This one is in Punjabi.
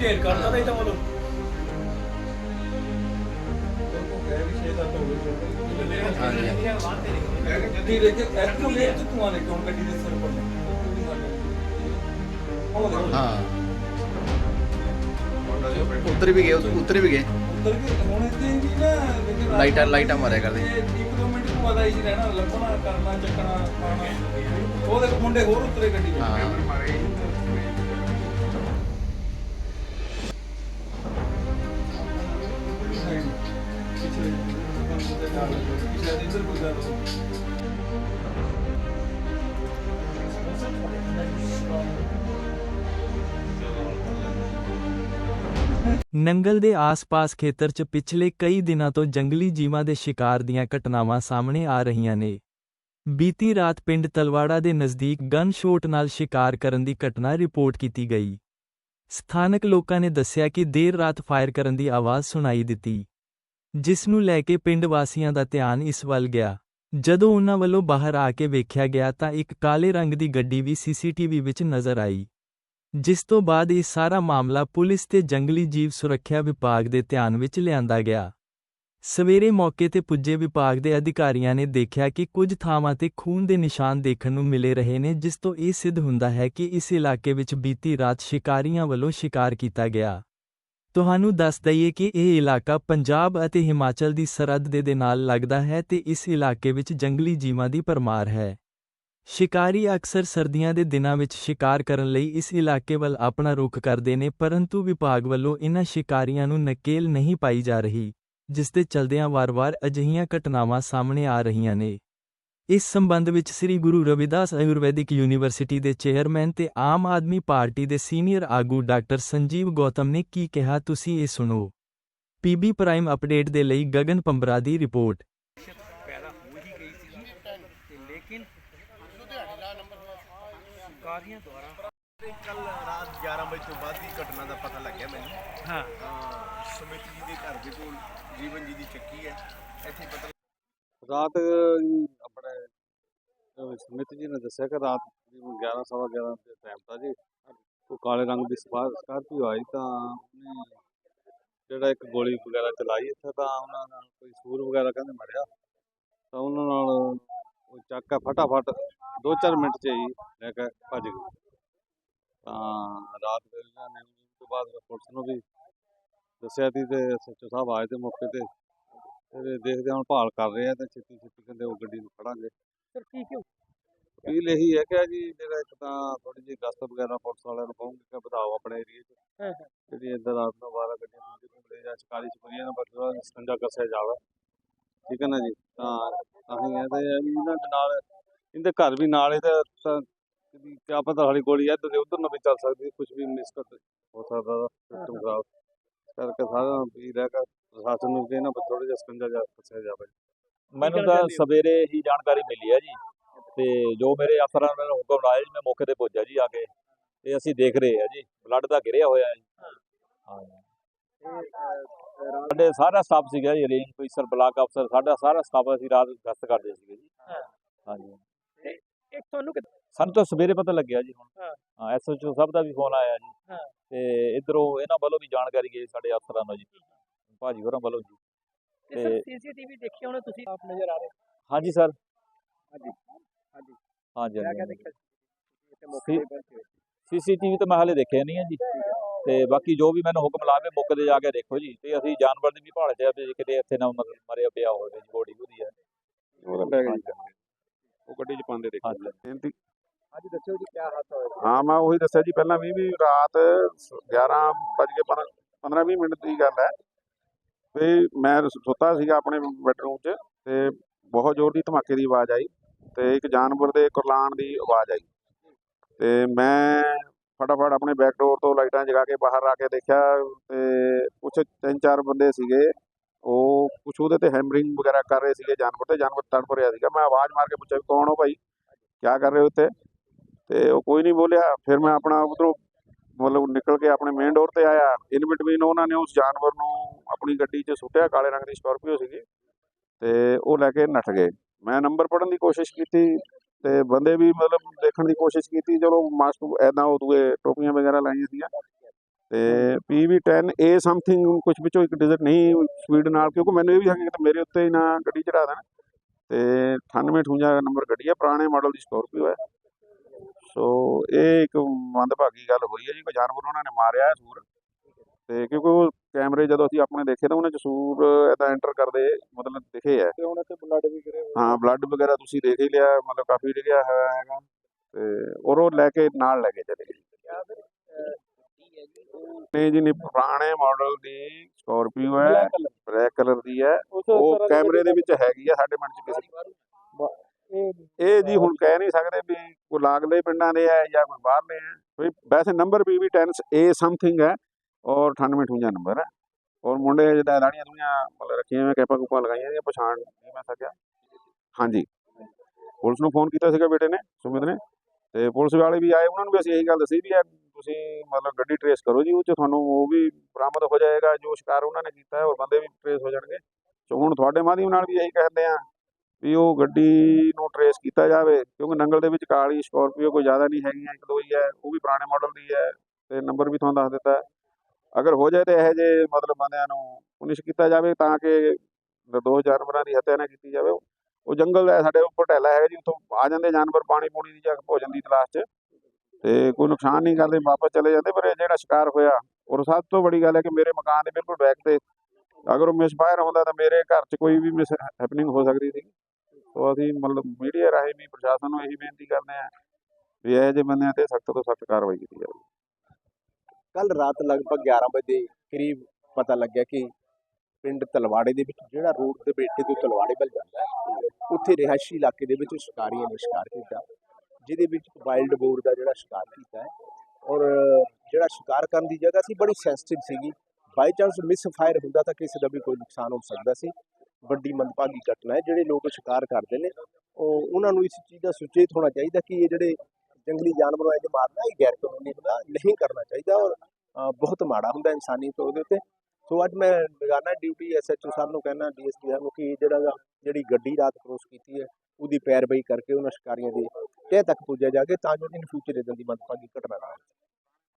ਢੇਰ ਕਰਦਾ ਨਹੀਂ ਤਾਂ ਬੋਲੋ ਹਾਂਜੀ। ਜੱਦੀ ਲੈ ਕੇ ਇੱਥੋਂ ਲੈ ਤੇ ਤੂੰ ਆਲੇ ਕਿਉਂ ਗੱਡੀ ਦੇ ਸਿਰ ਪਰ ਉਹ ਦੇਖੋ। ਹਾਂ। ਉੱਤਰ ਵੀ ਗਏ ਉੱਤਰ ਵੀ ਗਏ। ਉੱਤਰ ਕੇ ਹੁਣ ਇੱਥੇ ਵੀ ਨਾ ਲੇਕਿਨ ਲਾਈਟਾਂ ਲਾਈਟਾਂ ਮਾਰਿਆ ਕਰਦੇ। ਇੱਕ ਦੋ ਮਿੰਟ ਨੂੰ ਆਦਾ ਹੀ ਸੀ ਰਹਿਣਾ ਲੱਭਣਾ ਕਰਨਾ ਚੱਕਣਾ ਪਾਣਾ ਉਹ ਦੇਖੋ ਮੁੰਡੇ ਹੋਰ ਉਤਰੇ ਗੱਡੀ ਹਾਂ। ਨੰਗਲ ਦੇ ਆਸ-ਪਾਸ ਖੇਤਰ 'ਚ ਪਿਛਲੇ ਕਈ ਦਿਨਾਂ ਤੋਂ ਜੰਗਲੀ ਜੀਵਾਂ ਦੇ ਸ਼ਿਕਾਰ ਦੀਆਂ ਘਟਨਾਵਾਂ ਸਾਹਮਣੇ ਆ ਰਹੀਆਂ ਨੇ। ਬੀਤੀ ਰਾਤ ਪਿੰਡ ਤਲਵਾੜਾ ਦੇ ਨਜ਼ਦੀਕ ਗਨ ਸ਼ੋਟ ਨਾਲ ਸ਼ਿਕਾਰ ਕਰਨ ਦੀ ਘਟਨਾ ਰਿਪੋਰਟ ਕੀਤੀ ਗਈ। ਸਥਾਨਕ ਲੋਕਾਂ ਨੇ ਦੱਸਿਆ ਕਿ ਦੇਰ ਰਾਤ ਫਾਇਰ ਕਰਨ ਦੀ ਆਵਾਜ਼ ਸੁਣਾਈ ਦਿੱਤੀ। ਜਿਸ ਨੂੰ ਲੈ ਕੇ ਪਿੰਡ ਵਾਸੀਆਂ ਦਾ ਧਿਆਨ ਇਸ ਵੱਲ ਗਿਆ। ਜਦੋਂ ਉਹਨਾਂ ਵੱਲੋਂ ਬਾਹਰ ਆ ਕੇ ਵੇਖਿਆ ਗਿਆ ਤਾਂ ਇੱਕ ਕਾਲੇ ਰੰਗ ਦੀ ਗੱਡੀ ਵੀ ਸੀਸੀਟੀਵੀ ਵਿੱਚ ਨਜ਼ਰ ਆਈ। ਜਿਸ ਤੋਂ ਬਾਅਦ ਇਹ ਸਾਰਾ ਮਾਮਲਾ ਪੁਲਿਸ ਤੇ ਜੰਗਲੀ ਜੀਵ ਸੁਰੱਖਿਆ ਵਿਭਾਗ ਦੇ ਧਿਆਨ ਵਿੱਚ ਲਿਆਂਦਾ ਗਿਆ। ਸਵੇਰੇ ਮੌਕੇ ਤੇ ਪੁੱਜੇ ਵਿਭਾਗ ਦੇ ਅਧਿਕਾਰੀਆਂ ਨੇ ਦੇਖਿਆ ਕਿ ਕੁਝ ਥਾਵਾਂ ਤੇ ਖੂਨ ਦੇ ਨਿਸ਼ਾਨ ਦੇਖਣ ਨੂੰ ਮਿਲੇ ਰਹੇ ਨੇ, ਜਿਸ ਤੋਂ ਇਹ ਸਿੱਧ ਹੁੰਦਾ ਹੈ ਕਿ ਇਸ ਇਲਾਕੇ ਵਿੱਚ ਬੀਤੀ ਰਾਤ ਸ਼ਿਕਾਰੀਆਂ ਵੱਲੋਂ ਸ਼ਿਕਾਰ ਕੀਤਾ ਗਿਆ। ਤੁਹਾਨੂੰ ਦੱਸ ਦਈਏ ਕਿ ਇਹ ਇਲਾਕਾ ਪੰਜਾਬ ਅਤੇ ਹਿਮਾਚਲ ਦੀ ਸਰਹੱਦ ਦੇ ਦੇ ਨਾਲ ਲੱਗਦਾ ਹੈ ਤੇ ਇਸ ਇਲਾਕੇ ਵਿੱਚ ਜੰਗਲੀ ਜੀਵਾਂ ਦੀ ਪਰਮਾਰ ਹੈ। ਸ਼ਿਕਾਰੀ ਅਕਸਰ ਸਰਦੀਆਂ ਦੇ ਦਿਨਾਂ ਵਿੱਚ ਸ਼ਿਕਾਰ ਕਰਨ ਲਈ ਇਸ ਇਲਾਕੇ ਵੱਲ ਆਪਣਾ ਰੁਖ ਕਰਦੇ ਨੇ, ਪਰੰਤੂ ਵਿਭਾਗ ਵੱਲੋਂ ਇਨ੍ਹਾਂ ਸ਼ਿਕਾਰੀਆਂ ਨੂੰ ਨਕੇਲ ਨਹੀਂ ਪਾਈ ਜਾ ਰਹੀ, ਜਿਸ ਦੇ ਚਲਦਿਆਂ ਵਾਰ-ਵਾਰ ਅਜਿਹੀਆਂ ਘਟਨਾਵਾਂ ਸਾਹਮਣੇ ਆ ਰਹੀਆਂ ਨੇ। ਇਸ ਸੰਬੰਧ ਵਿੱਚ ਸ੍ਰੀ ਗੁਰੂ ਰਵਿਦਾਸ ਆਯੁਰਵੈਦਿਕ ਯੂਨੀਵਰਸਿਟੀ ਦੇ ਚੇਅਰਮੈਨ ਤੇ ਆਮ ਆਦਮੀ ਪਾਰਟੀ ਦੇ ਸੀਨੀਅਰ ਆਗੂ ਡਾਕਟਰ ਸੰਜੀਵ ਗੌਤਮ ਨੇ ਕੀ ਕਿਹਾ ਤੁਸੀਂ ਇਹ ਸੁਣੋ। ਪੀਬੀ ਪ੍ਰਾਈਮ ਅਪਡੇਟ ਦੇ ਲਈ ਗਗਨ ਪੰਬਰਾ ਦੀ ਰਿਪੋਰਟ। ਪੈਦਾ ਹੋ। ਹੀ ਗਈ ਸੀ ਤੇ ਲੇਕਿਨ ਕਾਰੀਆਂ ਦੁਆਰਾ ਕੱਲ ਰਾਤ 11 ਵਜੇ ਤੋਂ ਬਾਅਦ ਦੀ ਘਟਨਾ ਦਾ ਪਤਾ ਲੱਗਿਆ ਮੈਨੂੰ ਹਾਂ ਤਾਂ ਸੁਮਿਤ ਜੀ ਦੇ ਘਰ ਦੇ ਕੋਲ ਜੀਵਨ ਜੀ ਦੀ ਚੱਕੀ ਹੈ। ਇੱਥੇ ਪਤਾ ਰਾਤ ਆਪਣੇ ਸਮਿਤ ਜੀ ਨੇ ਦੱਸਿਆ ਕਿ ਰਾਤ ਤਕਰੀਬਨ 11 ਸਵਾ 11 ਦੇ ਟਾਈਮ ਤਾਂ ਜੀ, ਉਹ ਕਾਲੇ ਰੰਗ ਦੀ ਸਕਾਰਪੀਓ ਆਈ ਤਾਂ ਉਹਨੇ ਜਿਹੜਾ ਇੱਕ ਗੋਲੀ ਵਗੈਰਾ ਚਲਾਈ, ਇੱਥੇ ਤਾਂ ਉਹਨਾਂ ਨਾਲ ਕੋਈ ਸੂਰ ਵਗੈਰਾ ਕਹਿੰਦੇ ਮਰਿਆ। ਤਾਂ ਉਹਨਾਂ ਨਾਲ ਉਹ ਚੱਕ ਫਟਾਫਟ 2-4 ਮਿੰਟ 'ਚ ਹੀ ਲੈ ਕੇ ਭੱਜ ਗਏ। ਤਾਂ ਰਾਤ ਵੇਲੇ ਇਹਨਾਂ ਨੇ ਉਸ ਤੋਂ ਬਾਅਦ ਪੁਲਿਸ ਨੂੰ ਵੀ ਦੱਸਿਆ ਸੀ ਤੇ ਸੱਚੋ ਸਾਹਿਬ ਆਏ ਤੇ ਮੌਕੇ ਤੇ ਤੇ ਦੇਖਦੇ ਹਾਂ ਹੁਣ ਭਾਲ ਕਰ ਰਹੇ ਆ ਤੇ ਛੇਤੀ ਛੇਤੀ ਕਹਿੰਦੇ ਉਹ ਗੱਡੀ ਨੂੰ ਫੜਾਂਗੇ। ਸਰ ਕੀ ਕਿਉਂ? ਅਪੀਲ ਇਹੀ ਹੈ ਕਿ ਜੀ ਜਿਹੜਾ ਇੱਕ ਤਾਂ ਥੋੜੀ ਜਿਹੀ ਗਸਤ ਵਗੈਰਾ ਪੁਲਿਸ ਵਾਲਿਆਂ ਨੂੰ ਕਹੂੰਗੇ ਕਿ ਵਧਾਓ ਆਪਣੇ ਏਰੀਏ 'ਚ। ਹਾਂ, ਹਾਂ। ਜਿਹੜੀ ਇੱਧਰ ਰਾਤ ਨੂੰ 12 ਗੱਡੀਆਂ ਘੁੰਮਦੇ ਜਾਂ ਸ਼ਿਕਾਰੀ ਚਪਰੀਆਂ ਨੂੰ ਬਦਲਾ ਸੰਜਾ ਕੱਸਿਆ ਜਾਵੇ। ਠੀਕ ਹੈ ਨਾ ਜੀ? ਤਾਂ ਅਸੀਂ ਇਹ ਤੇ ਇਹਨਾਂ ਦੇ ਨਾਲ ਇਹਦੇ ਘਰ ਵੀ ਨਾਲ ਇਹਦੇ ਤਾਂ ਕੀ ਪਤਾ ਸਾਡੀ ਗੋਲੀ ਇੱਧਰ ਦੇ ਉੱਧਰ ਨੂੰ ਵੀ ਚੱਲ ਸਕਦੀ ਕੁਝ ਵੀ ਮਿਸ ਕਰ ਹੋ ਸਕਦਾ ਸਿਸਟਮ ਖਰਾਬ। ਕਰਕੇ ਸਾਰਾ ਵੀ ਰਹਿ ਕੇ ਪ੍ਰਸ਼ਾਸਨ ਨੂੰ ਕਿ ਨਾ ਥੋੜਾ ਜਿਹਾ ਸਕੰਜਾ ਜਾ ਕੱਸਿਆ ਜਾਵੇ। ਮੈਨੂੰ ਤਾਂ ਸਵੇਰੇ ਹੀ ਜਾਣਕਾਰੀ ਮਿਲੀ ਹੈ ਜੀ। ਤੇ ਜੋ ਮੇਰੇ ਅਫਸਰਾਂ ਨੇ ਹੁਕਮ ਲਾਇਆ ਜੀ ਮੈਂ ਮੌਕੇ ਤੇ ਪਹੁੰਚਿਆ ਜੀ ਆ ਕੇ। ਤੇ ਅਸੀਂ ਦੇਖ ਰਹੇ ਆ ਜੀ ਬਲੱਡ ਦਾ ਗਿਰਿਆ ਹੋਇਆ ਹੈ ਜੀ। ਹਾਂ। ਸਾਡੇ ਸਾਰਾ ਸਟਾਫ ਸੀਗਾ ਜੀ ਰੇਂਜ ਅਫਸਰ ਬਲਾਕ ਅਫਸਰ ਸਾਡਾ ਸਾਰਾ ਸਟਾਫ ਅਸੀਂ ਰਾਤ ਗਸ਼ਤ ਕਰਦੇ ਸੀਗੇ ਜੀ। ਹਾਂਜੀ ਇਹ ਤੁਹਾਨੂੰ ਕਿ- ਸਾਨੂੰ ਤਾਂ ਸਵੇਰੇ ਪਤਾ ਲੱਗਿਆ ਜੀ ਹੁਣ। ਹਾਂ। ਐਸਐਚਓ ਸਾਹਿਬ ਦਾ ਵੀ ਫੋਨ ਆਇਆ ਜੀ। ਤੇ ਇਧਰੋਂ ਇਹਨਾਂ ਵੱਲੋਂ ਵੀ ਜਾਣਕਾਰੀ ਗਈ ਸਾਡੇ ਅਫਸਰਾਂ ਨੂੰ ਜੀ। ਭਾਜੀ ਹੋਰਾਂ ਵੱਲੋਂ ਜੀ। ਤੇ ਸਰ ਤੇ- ਸੀਸੀਟੀਵੀ ਦੇਖਿਆ ਹੋਣਾ ਤੁਸੀਂ ਆਪ ਨਜ਼ਰ ਆ ਰਹੇ ਹਾਂਜੀ ਸਰ। ਹਾਂਜੀ। ਹਾਂਜੀ। ਹਾਂਜੀ ਮੈਂ ਕਿਹਾ ਦੇਖਿਆ ਤੇ ਤੇ ਸੀਸੀਟੀਵੀ ਤਾਂ ਮੈਂ ਹਾਲੇ ਦੇਖਿਆ ਨਹੀਂ ਹੈ ਜੀ। ਤੇ ਬਾਕੀ ਜੋ ਵੀ ਮੈਨੂੰ ਹੁਕਮ ਲਾਵੇ ਮੌਕੇ ਤੇ ਜਾ ਕੇ ਦੇਖੋ ਜੀ। ਤੇ ਅਸੀਂ ਜਾਨਵਰ ਦੀ ਵੀ ਭਾਲ ਚ ਆ ਵੀ ਕਿਤੇ ਇੱਥੇ ਨਾ ਮਰ- ਮਰਿਆ ਪਿਆ ਹੋਵੇ ਜੀ ਬੋਡੀ ਉਹਦੀ ਹੈ ਉਹ ਗੱਡੀ 'ਚ ਪਾਉਂਦੇ ਹਾਂਜੀ। ਬੇਨਤੀ ਅੱਜ ਦੱਸੋ ਜੀ ਕੀ ਹਾਦਸਾ ਹੋਇਆ ਹਾਂ ਮੈਂ ਉਹੀ ਦੱਸਿਆ ਜੀ ਪਹਿਲਾਂ ਵੀ ਵੀ ਰਾਤ 11 ਵੱਜ ਕੇ 15 20 ਮਿੰਟ ਦੀ ਗੱਲ ਹੈ। ਵੀ ਮੈਂ ਸੁੱਤਾ ਸੀਗਾ ਆਪਣੇ ਬੈਡਰੂਮ 'ਚ ਤੇ ਬਹੁਤ ਜ਼ੋਰ ਦੀ ਧਮਾਕੇ ਦੀ ਆਵਾਜ਼ ਆਈ ਤੇ ਇੱਕ ਜਾਨਵਰ ਦੇ ਕੁਰਲਾਣ ਦੀ ਆਵਾਜ਼ ਆਈ। ਤੇ ਮੈਂ ਫਟਾਫਟ ਆਪਣੇ ਬੈਕ ਡੋਰ ਤੋਂ ਲਾਈਟਾਂ ਜਗਾ ਕੇ ਬਾਹਰ ਆ ਕੇ ਦੇਖਿਆ ਤੇ ਕੁਛ ਤਿੰਨ ਚਾਰ ਬੰਦੇ ਸੀਗੇ, ਉਹ ਕੁਛ ਉਹਦੇ ਤੇ ਹੈਮਰਿੰਗ ਵਗੈਰਾ ਕਰ ਰਹੇ ਸੀਗੇ, ਜਾਨਵਰ ਤੇ ਜਾਨਵਰ ਤੜਪ ਰਿਹਾ ਸੀਗਾ। ਮੈਂ ਆਵਾਜ਼ ਮਾਰ ਕੇ ਪੁੱਛਿਆ ਵੀ ਕੌਣ ਹੋ ਭਾਈ? ਕੀ ਕਰ ਰਹੇ ਹੋ ਇੱਥੇ? ਤੇ ਉਹ ਕੋਈ ਨਹੀਂ ਬੋਲਿਆ। ਫਿਰ ਮੈਂ ਆਪਣਾ ਉਧਰੋਂ ਮਤਲਬ ਨਿਕਲ ਕੇ ਆਪਣੇ ਮੇਨ ਡੋਰ ਤੇ ਆਇਆ। ਇਨ ਬਿਟਵੀਨ ਉਹਨਾਂ ਨੇ ਉਸ ਜਾਨਵਰ ਨੂੰ ਆਪਣੀ ਗੱਡੀ 'ਚ ਸੁੱਟਿਆ, ਕਾਲੇ ਰੰਗ ਦੀ ਸਕਾਰਪੀਓ ਸੀਗੀ ਤੇ ਉਹ ਲੈ ਕੇ ਨੱਠ ਗਏ। ਮੈਂ ਨੰਬਰ ਪੜਨ ਦੀ ਕੋਸ਼ਿਸ਼ ਕੀਤੀ ਤੇ ਬੰਦੇ ਵੀ ਮਤਲਬ ਦੇਖਣ ਦੀ ਕੋਸ਼ਿਸ਼ ਕੀਤੀ, ਚਲੋ ਮਾਸਕ ਐਦਾਂ ਉਹ ਦੂਏ ਟੋਪੀਆਂ ਵਗੈਰਾ ਲਾਈਆਂ ਸੀਆਂ ਤੇ PV10 ਏ ਸਮਥਿੰਗ ਕੁਝ ਵਿੱਚੋਂ ਇੱਕ ਡਿਜ਼ਟ ਨਹੀਂ ਸਪੀਡ ਨਾਲ, ਕਿਉਂਕਿ ਮੈਨੂੰ ਇਹ ਵੀ ਹੈਗਾ ਕਿ ਮੇਰੇ ਉੱਤੇ ਹੀ ਨਾ ਗੱਡੀ ਚੜਾ ਦੇਣ। ਤੇ 9858 ਨੰਬਰ ਗੱਡੀ ਹੈ ਪੁਰਾਣੇ ਮਾਡਲ ਦੀ ਸਕੋਰਪੀਓ ਹੈ ਸੋ ਇਹ ਇੱਕ ਮੰਦਭਾਗੀ ਗੱਲ ਹੋਈ ਹੈ ਜੀ, ਕੋਈ ਜਾਨਵਰ ਉਹਨਾਂ ਨੇ ਮਾਰਿਆ ਹੈ ਸੂਰ। ਤੇ ਕਿਉਂਕਿ ਉਹ ਕੈਮਰੇ ਜਦੋਂ ਅਸੀਂ ਆਪਣੇ ਦੇਖੇ ਤਾਂ ਉਹਨਾਂ ਚ ਸੂਰ ਇਦਾਂ ਐਂਟਰ ਕਰਦੇ ਮਤਲਬ ਦਿਖੇ ਹੈ ਤੇ ਹੁਣ ਇੱਥੇ ਬਲੱਡ ਵੀ ਗਿਰੇ ਹੋਏ ਹਾਂ ਬਲੱਡ ਵਗੈਰਾ ਤੁਸੀਂ ਦੇਖ ਹੀ ਲਿਆ ਮਤਲਬ ਕਾਫੀ ਡਿੱਗਿਆ ਹੋਇਆ ਹੈਗਾ। ਤੇ ਔਰ ਉਹ ਲੈ ਕੇ ਨਾਲ ਲੈ ਕੇ ਚਲੇ ਗਏ। ਨਹੀਂ ਜੀ ਨਹੀਂ ਪੁਰਾਣੇ ਮਾਡਲ ਦੀ ਸਕੋਰਪੀਓ ਹੈ। ਬਲੈਕ ਕਲਰ ਦੀ ਹੈ। ਉਹ ਕੈਮਰੇ ਦੇ ਵਿੱਚ ਹੈਗੀ ਆ ਸਾਡੇ ਮਨ ਚ ਕਿਸੇ ਇਹ ਜੀ ਹੁਣ ਕਹਿ ਨਹੀਂ ਸਕਦੇ ਵੀ ਕੋਈ ਲਾਗਲੇ ਪਿੰਡਾਂ ਦੇ ਹੈ ਜਾਂ ਕੋਈ ਬਾਹਰਲੇ ਹੈ ਕੋਈ ਵੈਸੇ ਨੰਬਰ ਵੀ 10 ਇਹ ਸਮਥਿੰਗ ਹੈ। ਔਰ 9858 ਨੰਬਰ ਹੈ। ਔਰ ਮੁੰਡੇ ਜਿਹਦਾ ਦਾੜੀਆਂ ਦੁਨੀਆਂ ਮਤਲਬ ਰੱਖੀਆਂ ਹੋਈਆਂ, ਕੈਪਾਂ ਕੁਪਾਂ ਲਗਾਈਆਂ ਦੀਆਂ ਪਛਾਣ ਨਹੀਂ ਮੈਂ ਸਕਿਆ। ਹਾਂਜੀ। ਪੁਲਿਸ ਨੂੰ ਫੋਨ ਕੀਤਾ ਸੀਗਾ ਬੇਟੇ ਨੇ, ਸੁਮਿਤ ਨੇ। ਤੇ ਪੁਲਿਸ ਵਾਲੇ ਵੀ ਆਏ, ਉਹਨਾਂ ਨੂੰ ਵੀ ਅਸੀਂ ਇਹੀ ਗੱਲ ਦੱਸੀ ਵੀ ਯਾਰ ਤੁਸੀਂ ਮਤਲਬ ਗੱਡੀ ਟਰੇਸ ਕਰੋ ਜੀ, ਉਹ ਚ ਤੁਹਾਨੂੰ ਉਹ ਵੀ ਬਰਾਮਦ ਹੋ ਜਾਏਗਾ, ਜੋ ਸ਼ਿਕਾਰ ਉਹਨਾਂ ਨੇ ਕੀਤਾ ਹੈ ਔਰ ਬੰਦੇ ਵੀ ਟਰੇਸ ਹੋ ਜਾਣਗੇ। ਸੋ ਹੁਣ ਤੁਹਾਡੇ ਮਾਧਿਅਮ ਨਾਲ ਵੀ ਇਹੀ ਕਹਿੰਦੇ ਆ ਵੀ ਉਹ ਗੱਡੀ ਨੂੰ ਟਰੇਸ ਕੀਤਾ ਜਾਵੇ, ਕਿਉਂਕਿ ਨੰਗਲ ਦੇ ਵਿੱਚ ਕਾਲੀ ਸਕੋਰਪੀਓ ਕੋਈ ਜ਼ਿਆਦਾ ਨਹੀਂ ਹੈਗੀਆਂ, ਇੱਕ ਦੋ ਹੀ ਹੈ, ਉਹ ਵੀ ਪੁਰਾਣੇ ਮਾਡਲ ਦੀ ਹੈ, ਤੇ ਨੰਬਰ ਵੀ ਤੁਹਾਨੂੰ ਦੱਸ ਦਿੱਤਾ ਅਗਰ ਹੋ ਜਾਏ ਤੇ ਇਹੋ ਜਿਹੇ ਮਤਲਬ ਬੰਦਿਆਂ ਨੂੰ ਪੁਨਿਸ਼ ਕੀਤਾ ਜਾਵੇ ਤਾਂ ਕਿ ਦੋ ਜਾਨਵਰਾਂ ਦੀ ਹੱਤਿਆ ਨਾ ਕੀਤੀ ਜਾਵੇ। ਉਹ ਜੰਗਲ ਹੈ, ਸਾਡੇ ਉੱਪਰ ਢਹਿਲਾ ਹੈਗਾ ਜੀ, ਉੱਥੋਂ ਆ ਜਾਂਦੇ ਜਾਨਵਰ ਪਾਣੀ ਪੂਣੀ ਦੀ ਜਾਂ ਭੋਜਨ ਦੀ ਤਲਾਸ਼ 'ਚ। ਤੇ ਕੋਈ ਨੁਕਸਾਨ ਨਹੀਂ ਕਰਦੇ, ਵਾਪਸ ਚਲੇ ਜਾਂਦੇ, ਪਰ ਇਹ ਜਿਹੜਾ ਸ਼ਿਕਾਰ ਹੋਇਆ, ਔਰ ਸਭ ਤੋਂ ਵੱਡੀ ਗੱਲ ਹੈ ਕਿ ਮੇਰੇ ਮਕਾਨ ਦੇ ਬਿਲਕੁਲ ਬੈਕ ਤੇ, ਅਗਰ ਉਹ ਮਿਸਫਾਇਰ ਹੁੰਦਾ ਤਾਂ ਮੇਰੇ ਘਰ 'ਚ ਕੋਈ ਵੀ ਮਿਸ ਹੈਪਨਿੰਗ ਹੋ ਸਕਦੀ ਸੀ ਸੋ ਅਸੀਂ ਮਤਲਬ ਮੀਡੀਆ ਰਾਹੀਂ ਵੀ, ਪ੍ਰਸ਼ਾਸਨ ਨੂੰ ਇਹੀ ਬੇਨਤੀ ਕਰਦੇ ਹਾਂ ਵੀ ਇਹੋ ਜਿਹੇ ਬੰਦਿਆਂ ਤੇ ਸਖਤ ਤੋਂ ਸਖਤ ਕਾਰਵਾਈ ਕੀਤੀ ਜਾਵੇ। ਕੱਲ ਰਾਤ ਲਗਭਗ 11 ਵਜੇ ਕਰੀਬ ਪਤਾ ਲੱਗਿਆ ਕਿ ਪਿੰਡ ਤਲਵਾੜੇ ਦੇ ਵਿੱਚ, ਜਿਹੜਾ ਰੋਡ ਦੇ ਬੇਟੇ ਤੋਂ ਤਲਵਾੜੇ ਵੱਲ ਜਾਂਦਾ ਹੈ, ਉੱਥੇ ਰਿਹਾਇਸ਼ੀ ਇਲਾਕੇ ਦੇ ਵਿੱਚ ਸ਼ਿਕਾਰੀਆਂ ਨੇ ਸ਼ਿਕਾਰ ਕੀਤਾ, ਜਿਹਦੇ ਵਿੱਚ ਵਾਈਲਡ ਬੋਰ ਦਾ ਜਿਹੜਾ ਸ਼ਿਕਾਰ ਕੀਤਾ ਹੈ ਔਰ ਜਿਹੜਾ ਸ਼ਿਕਾਰ ਕਰਨ ਦੀ ਜਗ੍ਹਾ ਸੀ, ਬੜੀ ਸੈਂਸਿਟਿਵ ਸੀਗੀ। ਬਾਈ ਚਾਂਸ ਮਿਸ ਫਾਇਰ ਹੁੰਦਾ ਤਾਂ ਕਿਸੇ ਦਾ ਵੀ ਕੋਈ ਨੁਕਸਾਨ ਹੋ ਸਕਦਾ ਸੀ। ਵੱਡੀ ਮੰਦਭਾਗੀ ਘਟਨਾ ਹੈ, ਜਿਹੜੇ ਲੋਕ ਸ਼ਿਕਾਰ ਕਰਦੇ ਨੇ, ਉਹ, ਉਹਨਾਂ ਨੂੰ ਇਸ ਚੀਜ਼ ਦਾ ਸੁਚੇਤ ਹੋਣਾ ਚਾਹੀਦਾ ਕਿ ਇਹ ਜਿਹੜੇ ਜੰਗਲੀ ਜਾਨਵਰਾਂ ਨੂੰ ਮਾਰਨਾ ਇਹ ਗੈਰ ਕਾਨੂੰਨੀ ਹੁੰਦਾ, ਨਹੀਂ ਕਰਨਾ ਚਾਹੀਦਾ ਔਰ ਬਹੁਤ ਮਾੜਾ ਹੁੰਦਾ ਇਨਸਾਨੀ ਤੌਰ ਦੇ ਉੱਤੇ। ਸੋ ਅੱਜ ਮੈਂ ਲਗਾਣਾ ਡਿਊਟੀ ਐਸਐਚਓ ਸਾਹਿਬ ਨੂੰ ਕਹਿਣਾ ਡੀਐਸਪੀ ਸਾਹਿਬ ਨੂੰ ਕਿ ਜਿਹੜਾ ਜਿਹੜੀ ਗੱਡੀ ਰਾਤ ਕ੍ਰੋਸ ਕੀਤੀ ਹੈ, ਉਹਦੀ ਪੈਰਵਾਈ ਕਰਕੇ ਉਹਨਾਂ ਸ਼ਿਕਾਰੀਆਂ ਦੇ ਤਹਿ ਤੱਕ ਪੁੱਜਿਆ ਜਾ ਕੇ ਤਾਂ ਜੋ ਇਨ ਫਿਊਚਰ ਇਦਾਂ ਦੀ ਮੰਦਭਾਗੀ ਘਟਨਾ ਨਾ ਹੋਵੇ।